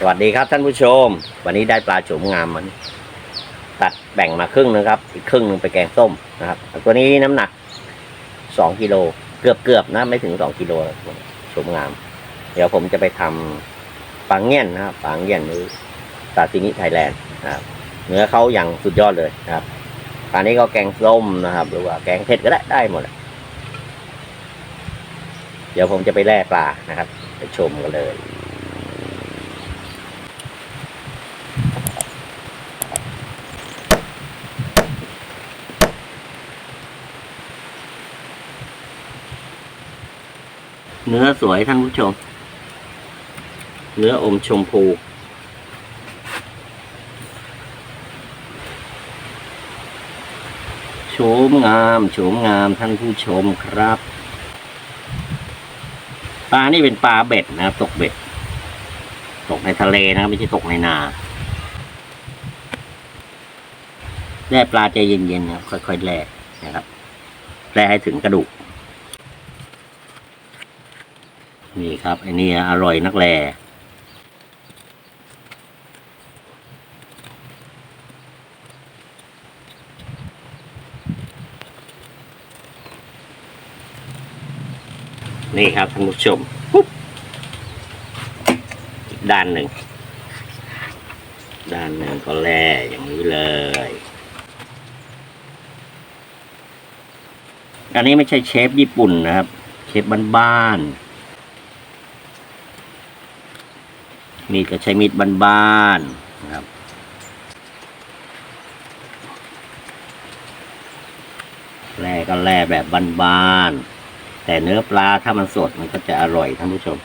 สวัสดีครับท่านผู้ชม วันนี้ได้ปลาโฉมงามมันตัดแบ่งมาครึ่งนะครับ อีกครึ่งหนึ่งไปแกงส้มนะครับ ตัวนี้น้ำหนักสองกิโลเกือบเกือบๆนะ ไม่ถึงสองกิโลโฉมงาม เดี๋ยวผมจะไปทำปังเงี้ยนนะครับปังเงี้ยนหรือซาซิมิไทยแลนด์นะครับเนื้อเขาอย่างสุดยอดเลยนะครับปลานี้ก็แกงส้มนะครับ หรือว่าแกงเผ็ดก็ได้ได้หมดเดี๋ยวผมจะไปแล่ปลานะครับ ไปชมกันเลย เนื้อสวยท่านผู้ชม เนื้ออมชมพู โฉมงามโฉมงามท่านผู้ชมครับ ปลานี่เป็นปลาเบ็ดนะครับ ตกเบ็ด ตกในทะเลนะครับไม่ใช่ตกในนาแล่ปลาใจเย็นๆนะครับค่อยๆแล่นะครับแล่ให้ถึงกระดูก นี่ครับอ้นี่อร่อยนักแลนี่ครับท่านผู้ชมปุ๊บด้านหนึ่ง ด้านหนึ่งก็แล่อย่างนี้เลย อันนี้ไม่ใช่เชฟญี่ปุ่นนะครับ เชฟบ้านๆ มีดก็ใช้มีดบ้านๆนะครับ แร่ก็แร่แบบบ้านๆแต่เนื้อปลาถ้ามันสดมันก็จะอร่อยท่านผู้ชม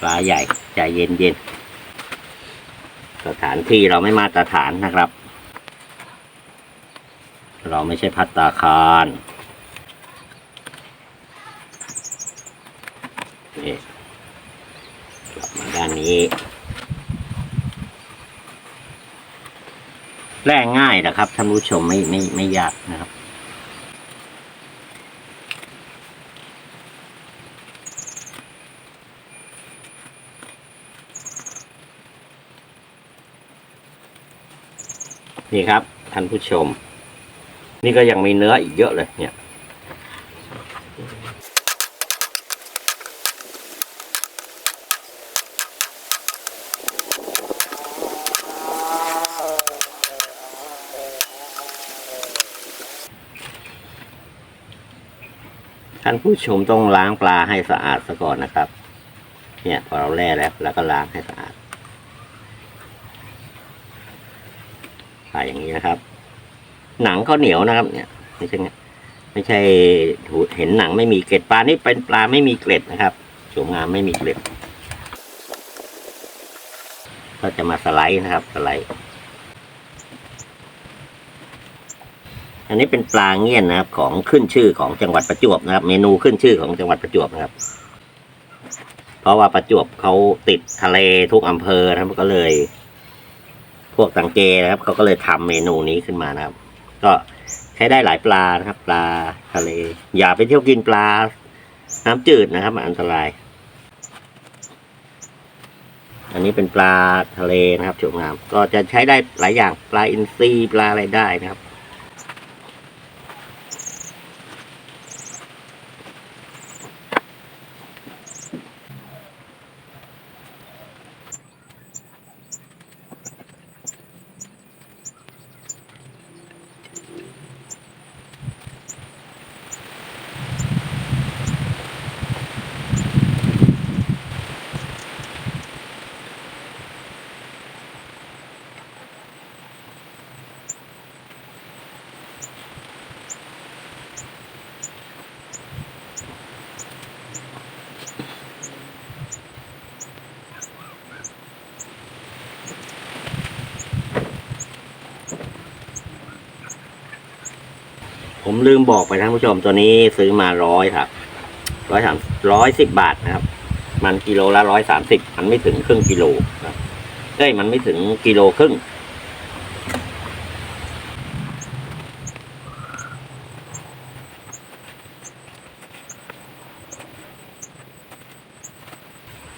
ปลาใหญ่ใจเย็นๆสถานที่เราไม่มาตรฐานนะครับ เราไม่ใช่พัตตาคาร นี่กลับมาด้านนี้ แร่ง่ายนะครับท่านผู้ชมไม่ไม่ไม่ยากนะครับนี่ครับท่านผู้ชม นี่ก็ยังมีเนื้ออีกเยอะเลยเนี่ย ท่านผู้ชมต้องล้างปลาให้สะอาดซะก่อนนะครับ เนี่ย พอเราแล่แล้วแล้วก็ล้างให้สะอาดปลาอย่างนี้นะครับ หนังเขาเหนียวนะครับ เนี่ย ไม่ใช่ไงไม่ใช่ถูเห็นหนังไม่มีเกล็ดปลานี่เป็นปลาไม่มีเกล็ดนะครับสวยงามไม่มีเกล็ด ก็จะมาสไลด์นะครับสไลด์ อันนี้เป็นปลาเงี้ยนนะครับ ของขึ้นชื่อของจังหวัดประจวบนะครับ เมนูขึ้นชื่อของจังหวัดประจวบนะครับ เพราะว่าประจวบเขาติดทะเลทุกอำเภอนะครับก็เลย พวกตังเจนะครับเขาก็เลยทำเมนูนี้ขึ้นมานะครับ ก็ใช้ได้หลายปลานะครับ ปลาทะเล อย่าไปเที่ยวกินปลา น้ำจืดนะครับอันตราย อันนี้เป็นปลาทะเลนะครับชมงาม ก็จะใช้ได้หลายอย่าง ปลาอินทรีปลาอะไรได้นะครับ ผมลืมบอกไปท่านผู้ชมตัวนี้ซื้อมาร้อยครับร้อยสามร้อยสิบบาทนะครับ มันกิโลละร้อยสามสิบมันไม่ถึงครึ่งกิโลครับเอ้มันไม่ถึงกิโลครึ่ง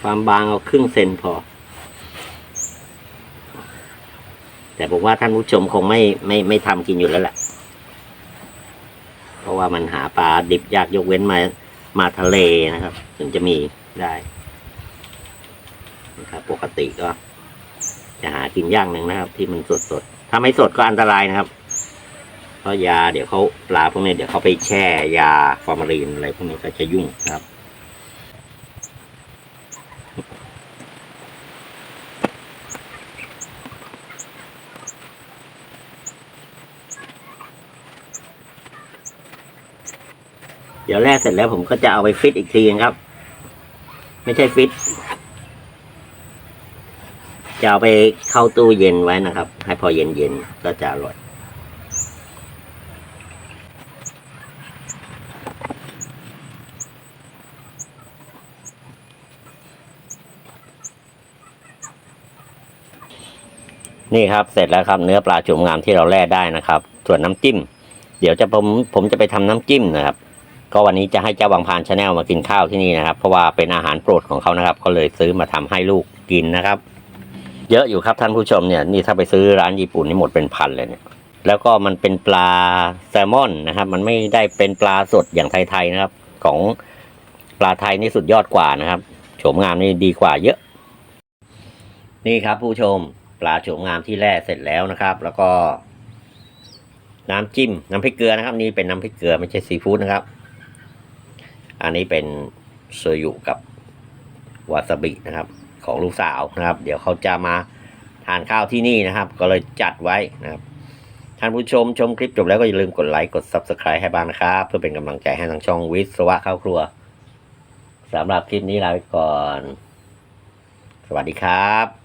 ความบางเอาครึ่งเซนพอ แต่ผมว่าท่านผู้ชมคงไม่ไม่ไม่ทำกินอยู่แล้วแหละะว่ามันหาปลาดิบยากยกเว้นมามาทะเลนะครับ ถึงจะมีได้นะครับปกติก็จะหากินย่างหนึ่งนะครับ ที่มันสดสดถ้าไม่สดก็อันตรายนะครับ เพราะยาเดี๋ยวเขาปลาพวกนี้เดี๋ยวเขาไปแช่ยาฟอร์มาลีนอะไรพวกนี้ก็จะยุ่งนะครับ เดี๋ยวแรกเสร็จแล้วผมก็จะเอาไปฟิตอีกทีนะครับ ไม่ใช่ฟิต จะเอาไปเข้าตู้เย็นไว้นะครับ ให้พอเย็นๆก็จะอร่อยนี่ครับเสร็จแล้วครับเนื้อปลาจุ่มงามที่เราแล่ได้นะครับ ส่วนน้ำจิ้ม เดี๋ยวจะผมผมจะไปทำน้ำจิ้มนะครับ ก็วันนี้จะให้เจ้าบางพานชาแนลมากินข้าวที่นี่นะครับ เพราะว่าเป็นอาหารโปรดของเขานะครับ ก็เลยซื้อมาทำให้ลูกกินนะครับ เยอะอยู่ครับท่านผู้ชมเนี่ยนี่ถ้าไปซื้อร้านญี่ปุ่นนี่หมดเป็นพันเลยเนี่ยแล้วก็มันเป็นปลาแซลมอนนะครับ มันไม่ได้เป็นปลาสดอย่างไทยๆนะครับ ของปลาไทยนี่สุดยอดกว่านะครับโฉมงามนี่ดีกว่าเยอะ นี่ครับ ผู้ชมปลาโฉมงามที่แล่เสร็จแล้วนะครับ แล้วก็ น้ำจิ้มน้ำพริกเกลือนะครับ นี่เป็นน้ำพริกเกลือไม่ใช่ซีฟู้ดนะครับ อันนี้เป็นโซยุกับวาซาบินะครับ ของลูกสาวนะครับ เดี๋ยวเขาจะมาทานข้าวที่นี่นะครับ ก็เลยจัดไว้นะครับท่านผู้ชมชมคลิปจบแล้วก็อย่าลืมกดไลค์กด Subscribe ให้บ้างนะครับ เพื่อเป็นกำลังใจให้ทางช่องวิศวะข้าวครัวสำหรับคลิปนี้ลาไปก่อน สวัสดีครับ